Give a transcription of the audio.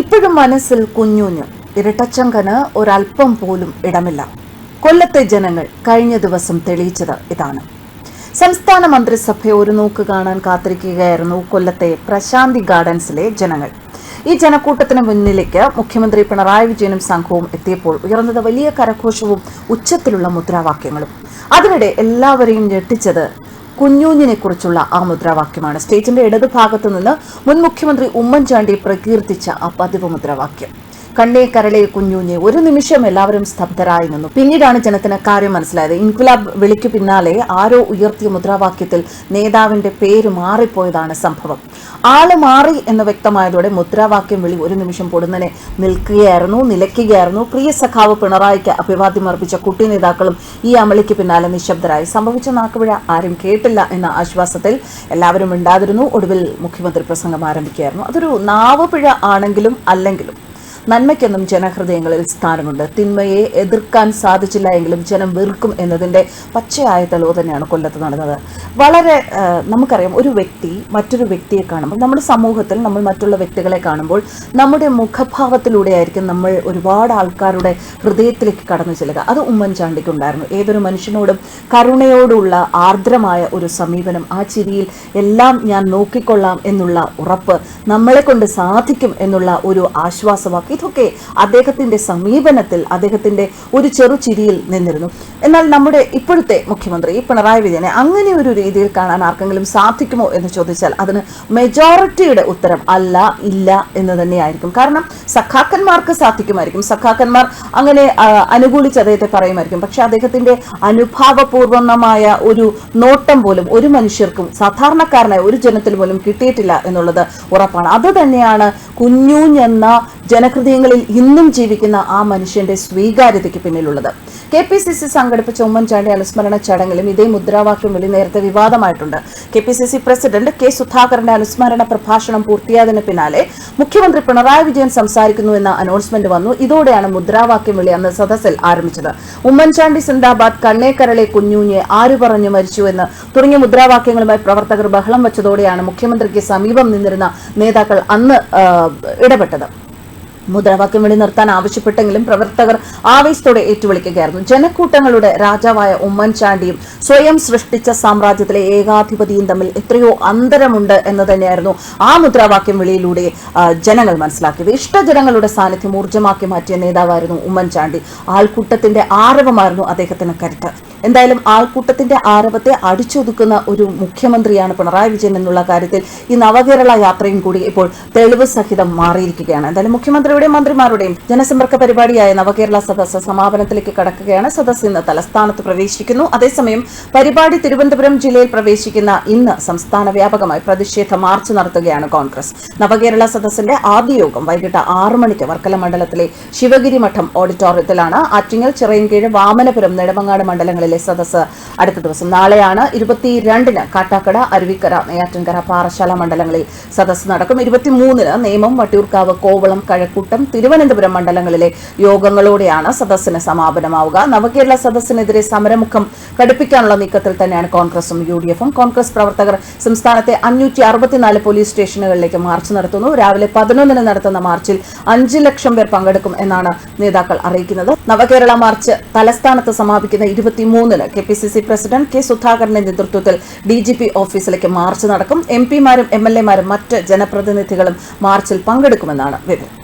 ഇപ്പോഴും മനസ്സിൽ കുഞ്ഞുഞ്ഞ്. ഇരട്ടച്ചങ്കന് ഒരൽപ്പം പോലും ഇടമില്ല. കൊല്ലത്തെ ജനങ്ങൾ കഴിഞ്ഞ ദിവസം തെളിയിച്ചത് ഇതാണ്. സംസ്ഥാന മന്ത്രിസഭയെ ഒരു നോക്ക് കാണാൻ കാത്തിരിക്കുകയായിരുന്നു കൊല്ലത്തെ പ്രശാന്തി ഗാർഡൻസിലെ ജനങ്ങൾ. ഈ ജനക്കൂട്ടത്തിന് മുന്നിലേക്ക് മുഖ്യമന്ത്രി പിണറായി വിജയനും സംഘവും എത്തിയപ്പോൾ ഉയർന്നത് വലിയ കരഘോഷവും ഉച്ചത്തിലുള്ള മുദ്രാവാക്യങ്ങളും. അതിനിടെ എല്ലാവരെയും ഞെട്ടിച്ചത് കുഞ്ഞൂഞ്ഞിനെ കുറിച്ചുള്ള ആ മുദ്രാവാക്യമാണ് സ്റ്റേജിന്റെ ഇടതുഭാഗത്തു നിന്ന് മുൻ മുഖ്യമന്ത്രി ഉമ്മൻചാണ്ടി പ്രകീർത്തിച്ച ആ പതിവ് മുദ്രാവാക്യം കണ്ണേ കരളെ കുഞ്ഞുഞ്ഞെ ഒരു നിമിഷം എല്ലാവരും സ്തബ്ധരായി നിന്നു. പിന്നീടാണ് ജനത്തിന് കാര്യം മനസ്സിലായത്. ഇൻക്വിലാബ് വിളിക്കു പിന്നാലെ ആരോ ഉയർത്തിയ മുദ്രാവാക്യത്തിൽ നേതാവിന്റെ പേര് മാറിപ്പോയതാണ് സംഭവം. ആൾ മാറി എന്ന് വ്യക്തമായതോടെ മുദ്രാവാക്യം വിളി ഒരു നിമിഷം പൊടുന്നനെ നിൽക്കുകയായിരുന്നു നിലയ്ക്കുകയായിരുന്നു. പ്രിയ സഖാവ് പിണറായിക്ക് അഭിവാദ്യം അർപ്പിച്ച കുട്ടി നേതാക്കളും ഈ അമളിക്ക് പിന്നാലെ നിശബ്ദരായി. സംഭവിച്ച നാക്കുപിഴ ആരും കേട്ടില്ല എന്ന ആശ്വാസത്തിൽ എല്ലാവരും ഉണ്ടാതിരുന്നു ഒടുവിൽ മുഖ്യമന്ത്രി പ്രസംഗം ആരംഭിക്കുകയായിരുന്നു. അതൊരു നാവുപിഴ ആണെങ്കിലും അല്ലെങ്കിലും നന്മയ്ക്കെന്നും ജനഹൃദയങ്ങളിൽ സ്ഥാനമുണ്ട്. തിന്മയെ എതിർക്കാൻ സാധിച്ചില്ല എങ്കിലും ജനം വെറുക്കും എന്നതിന്റെ പച്ചയായ തെളിവ് തന്നെയാണ് കൊല്ലത്ത് നടന്നത്. വളരെ നമുക്കറിയാം ഒരു വ്യക്തി മറ്റൊരു വ്യക്തിയെ കാണുമ്പോൾ നമ്മുടെ സമൂഹത്തിൽ നമ്മൾ മറ്റുള്ള വ്യക്തികളെ കാണുമ്പോൾ നമ്മുടെ മുഖഭാവത്തിലൂടെയായിരിക്കും നമ്മൾ ഒരുപാട് ആൾക്കാരുടെ ഹൃദയത്തിലേക്ക് കടന്നു ചെല്ലുക. അത് ഉമ്മൻചാണ്ടിക്കുണ്ടായിരുന്നു. ഏതൊരു മനുഷ്യനോടും കരുണയോടുള്ള ആർദ്രമായ ഒരു സമീപനം ആ ചിരിയിൽ എല്ലാം ഞാൻ നോക്കിക്കൊള്ളാം എന്നുള്ള ഉറപ്പ് നമ്മളെ കൊണ്ട് സാധിക്കും എന്നുള്ള ഒരു ആശ്വാസവാക്ക് ഇതൊക്കെ അദ്ദേഹത്തിന്റെ സമീപനത്തിൽ അദ്ദേഹത്തിന്റെ ഒരു ചെറു ചിരിയിൽ നിന്നിരുന്നു. എന്നാൽ നമ്മുടെ ഇപ്പോഴത്തെ മുഖ്യമന്ത്രി പിണറായി വിജയനെ അങ്ങനെ ഒരു രീതിയിൽ കാണാൻ ആർക്കെങ്കിലും സാധിക്കുമോ എന്ന് ചോദിച്ചാൽ അതിന് മെജോറിറ്റിയുടെ ഉത്തരം അല്ല ഇല്ല എന്ന് തന്നെയായിരിക്കും. കാരണം സഖാക്കന്മാർക്ക് സാധിക്കുമായിരിക്കും. സഖാക്കന്മാർ അങ്ങനെ അനുകൂലിച്ച് അദ്ദേഹത്തെ പറയുമായിരിക്കും. പക്ഷെ അദ്ദേഹത്തിന്റെ അനുഭാവപൂർവമായ ഒരു നോട്ടം പോലും ഒരു മനുഷ്യർക്കും സാധാരണക്കാരനായ ഒരു ജനത്തിൽ പോലും കിട്ടിയിട്ടില്ല എന്നുള്ളത് ഉറപ്പാണ്. അത് തന്നെയാണ് കുഞ്ഞൂഞ്ഞെന്ന ജനഹൃദയങ്ങളിൽ ഇന്നും ജീവിക്കുന്ന ആ മനുഷ്യന്റെ സ്വീകാര്യതയ്ക്ക് പിന്നിലുള്ളത്. കെ പി സി സി സംഘടിപ്പിച്ച ഉമ്മൻചാണ്ടി അനുസ്മരണ ചടങ്ങിലും ഇതേ മുദ്രാവാക്യം വിളി നേരത്തെ വിവാദമായിട്ടുണ്ട്. K P C C president K സുധാകരന്റെ അനുസ്മരണ പ്രഭാഷണം പൂർത്തിയായതിന് പിന്നാലെ മുഖ്യമന്ത്രി പിണറായി വിജയൻ സംസാരിക്കുന്നു എന്ന അനൗൺസ്മെന്റ് വന്നു. ഇതോടെയാണ് മുദ്രാവാക്യം വിളി അന്ന് സദസ്സിൽ ആരംഭിച്ചത്. ഉമ്മൻചാണ്ടി സിന്ദാബാദ് കണ്ണേക്കരളെ കുഞ്ഞൂഞ്ഞെ ആര് പറഞ്ഞു മരിച്ചു എന്ന് തുടങ്ങിയ മുദ്രാവാക്യങ്ങളുമായി പ്രവർത്തകർ ബഹളം വെച്ചതോടെയാണ് മുഖ്യമന്ത്രിക്ക് സമീപം നിന്നിരുന്ന നേതാക്കൾ അന്ന് ഇടപെട്ടത്. മുദ്രാവാക്യം വിളി നിർത്താൻ ആവശ്യപ്പെട്ടെങ്കിലും പ്രവർത്തകർ ആവേശത്തോടെ ഏറ്റുവിളിക്കുകയായിരുന്നു. ജനക്കൂട്ടങ്ങളുടെ രാജാവായ ഉമ്മൻചാണ്ടിയും സ്വയം സൃഷ്ടിച്ച സാമ്രാജ്യത്തിലെ ഏകാധിപതിയും തമ്മിൽ എത്രയോ അന്തരമുണ്ട് എന്ന് തന്നെയായിരുന്നു ആ മുദ്രാവാക്യം വിളിയിലൂടെ ജനങ്ങൾ മനസ്സിലാക്കിയത്. ഇഷ്ടജനങ്ങളുടെ സാന്നിധ്യം ഊർജമാക്കി മാറ്റിയ നേതാവായിരുന്നു ഉമ്മൻചാണ്ടി. ആൾക്കൂട്ടത്തിന്റെ ആരവമായിരുന്നു അദ്ദേഹത്തിന് കരുത്ത്. എന്തായാലും ആൾക്കൂട്ടത്തിന്റെ ആരവത്തെ അടിച്ചൊതുക്കുന്ന ഒരു മുഖ്യമന്ത്രിയാണ് പിണറായി വിജയൻ എന്നുള്ള കാര്യത്തിൽ ഈ നവകേരള യാത്രയും കൂടി ഇപ്പോൾ തെളിവ് സഹിതം മാറിയിരിക്കുകയാണ്. എന്തായാലും മുഖ്യമന്ത്രിയുടെയും മന്ത്രിമാരുടെയും ജനസമ്പർക്ക പരിപാടിയായ നവകേരള സദസ്സ് സമാപനത്തിലേക്ക് കടക്കുകയാണ്. സദസ്സ് ഇന്ന് തലസ്ഥാനത്ത് പ്രവേശിക്കുന്നു. അതേസമയം പരിപാടി തിരുവനന്തപുരം ജില്ലയിൽ പ്രവേശിക്കുന്ന ഇന്ന് സംസ്ഥാന വ്യാപകമായി പ്രതിഷേധ മാർച്ച് നടത്തുകയാണ് കോൺഗ്രസ്. നവകേരള സദസ്സിന്റെ ആദ്യ യോഗം വൈകിട്ട് ആറു മണിക്ക് വർക്കല മണ്ഡലത്തിലെ ശിവഗിരി മഠം ഓഡിറ്റോറിയത്തിലാണ്. ആറ്റിങ്ങൽ ചിറയൻകീഴ് വാമനപുരം നെടുമങ്ങാട് മണ്ഡലങ്ങളിലെ സദസ്സ് അടുത്ത ദിവസം നാളെയാണ്. ഇരുപത്തിരണ്ടിന് കാട്ടാക്കട അരുവിക്കര നെയ്യാറ്റിൻകര പാറശാല മണ്ഡലങ്ങളിൽ സദസ്സ് നടക്കും. ഇരുപത്തിമൂന്നിന് നേമം വട്ടിയൂർക്കാവ് കോവളം കഴക്കൂട്ടം തിരുവനന്തപുരം മണ്ഡലങ്ങളിലെ യോഗങ്ങളോടെയാണ് സദസ്സിന് സമാപനമാവുക. നവകേരള സദസ്സിനെതിരെ സമരമുഖം കടുപ്പിക്കാനുള്ള നീക്കത്തിൽ തന്നെയാണ് കോൺഗ്രസും യു ഡി എഫും കോൺഗ്രസ് പ്രവർത്തകർ സംസ്ഥാനത്തെ അഞ്ഞൂറ്റി അറുപത്തിനാല് പോലീസ് സ്റ്റേഷനുകളിലേക്ക് മാർച്ച് നടത്തുന്നു. രാവിലെ പതിനൊന്നിന് നടത്തുന്ന മാർച്ചിൽ അഞ്ച് ലക്ഷം പേർ പങ്കെടുക്കും എന്നാണ് നേതാക്കൾ അറിയിക്കുന്നത്. നവകേരള മാർച്ച് തലസ്ഥാനത്ത് സമാപിക്കുന്ന ഇരുപത്തിമൂന്നിന് K P C C president K സുധാകരന്റെ നേതൃത്വത്തിൽ ഡി ജി പി ഓഫീസിലേക്ക് മാർച്ച് നടക്കും. എം പിമാരും എം എൽ എമാരും മറ്റ് ജനപ്രതിനിധികളും മാർച്ചിൽ പങ്കെടുക്കുമെന്നാണ് വിവരം.